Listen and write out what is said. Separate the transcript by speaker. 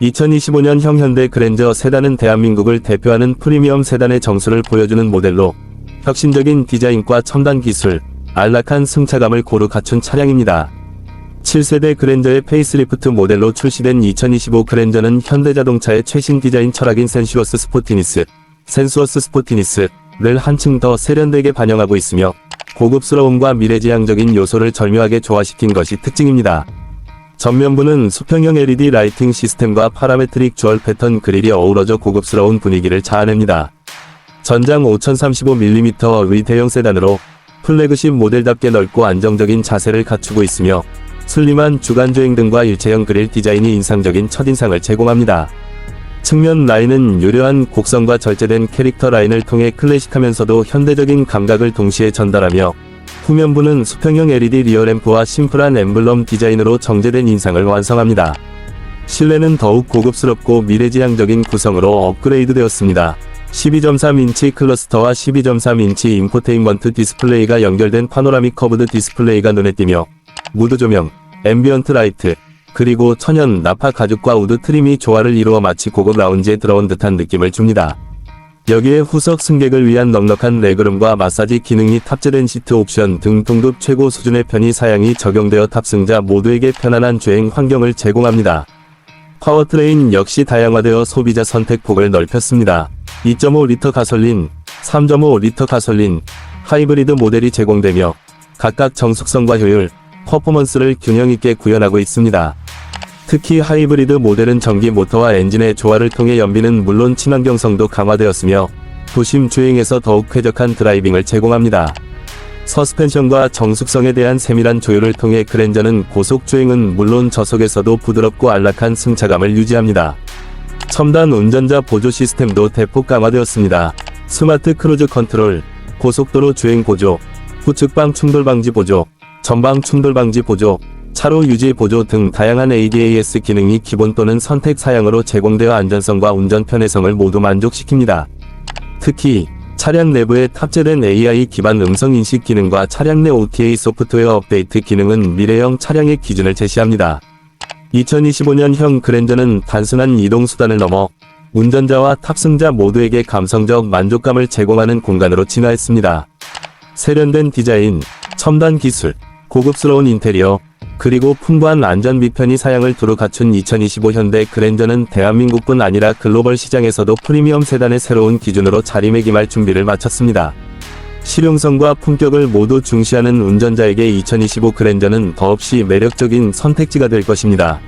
Speaker 1: 2025년 형 현대 그랜저 세단은 대한민국을 대표하는 프리미엄 세단의 정수를 보여주는 모델로 혁신적인 디자인과 첨단 기술, 안락한 승차감을 고루 갖춘 차량입니다. 7세대 그랜저의 페이스리프트 모델로 출시된 2025 그랜저는 현대자동차의 최신 디자인 철학인 센슈어스 스포티니스, 센수어스 스포티니스를 한층 더 세련되게 반영하고 있으며 고급스러움과 미래지향적인 요소를 절묘하게 조화시킨 것이 특징입니다. 전면부는 수평형 LED 라이팅 시스템과 파라메트릭 주얼 패턴 그릴이 어우러져 고급스러운 분위기를 자아냅니다. 전장 5035mm 의 대형 세단으로 플래그십 모델답게 넓고 안정적인 자세를 갖추고 있으며 슬림한 주간주행 등과 일체형 그릴 디자인이 인상적인 첫인상을 제공합니다. 측면 라인은 유려한 곡선과 절제된 캐릭터 라인을 통해 클래식하면서도 현대적인 감각을 동시에 전달하며 후면부는 수평형 LED 리어램프와 심플한 엠블럼 디자인으로 정제된 인상을 완성합니다. 실내는 더욱 고급스럽고 미래지향적인 구성으로 업그레이드되었습니다. 12.3인치 클러스터와 12.3인치 인포테인먼트 디스플레이가 연결된 파노라믹 커브드 디스플레이가 눈에 띄며 무드 조명, 앰비언트 라이트, 그리고 천연 나파 가죽과 우드 트림이 조화를 이루어 마치 고급 라운지에 들어온 듯한 느낌을 줍니다. 여기에 후석 승객을 위한 넉넉한 레그룸과 마사지 기능이 탑재된 시트 옵션 등 동급 최고 수준의 편의 사양이 적용되어 탑승자 모두에게 편안한 주행 환경을 제공합니다. 파워트레인 역시 다양화되어 소비자 선택폭을 넓혔습니다. 2.5리터 가솔린, 3.5리터 가솔린, 하이브리드 모델이 제공되며 각각 정숙성과 효율, 퍼포먼스를 균형 있게 구현하고 있습니다. 특히 하이브리드 모델은 전기 모터와 엔진의 조화를 통해 연비는 물론 친환경성도 강화되었으며 도심 주행에서 더욱 쾌적한 드라이빙을 제공합니다. 서스펜션과 정숙성에 대한 세밀한 조율을 통해 그랜저는 고속 주행은 물론 저속에서도 부드럽고 안락한 승차감을 유지합니다. 첨단 운전자 보조 시스템도 대폭 강화되었습니다. 스마트 크루즈 컨트롤, 고속도로 주행 보조, 후측방 충돌 방지 보조, 전방 충돌 방지 보조, 차로 유지 보조 등 다양한 ADAS 기능이 기본 또는 선택 사양으로 제공되어 안전성과 운전 편의성을 모두 만족시킵니다. 특히 차량 내부에 탑재된 AI 기반 음성 인식 기능과 차량 내 OTA 소프트웨어 업데이트 기능은 미래형 차량의 기준을 제시합니다. 2025년형 그랜저는 단순한 이동 수단을 넘어 운전자와 탑승자 모두에게 감성적 만족감을 제공하는 공간으로 진화했습니다. 세련된 디자인, 첨단 기술, 고급스러운 인테리어, 그리고 풍부한 안전 미편의 사양을 두루 갖춘 2025 현대 그랜저는 대한민국뿐 아니라 글로벌 시장에서도 프리미엄 세단의 새로운 기준으로 자리매김할 준비를 마쳤습니다. 실용성과 품격을 모두 중시하는 운전자에게 2025 그랜저는 더없이 매력적인 선택지가 될 것입니다.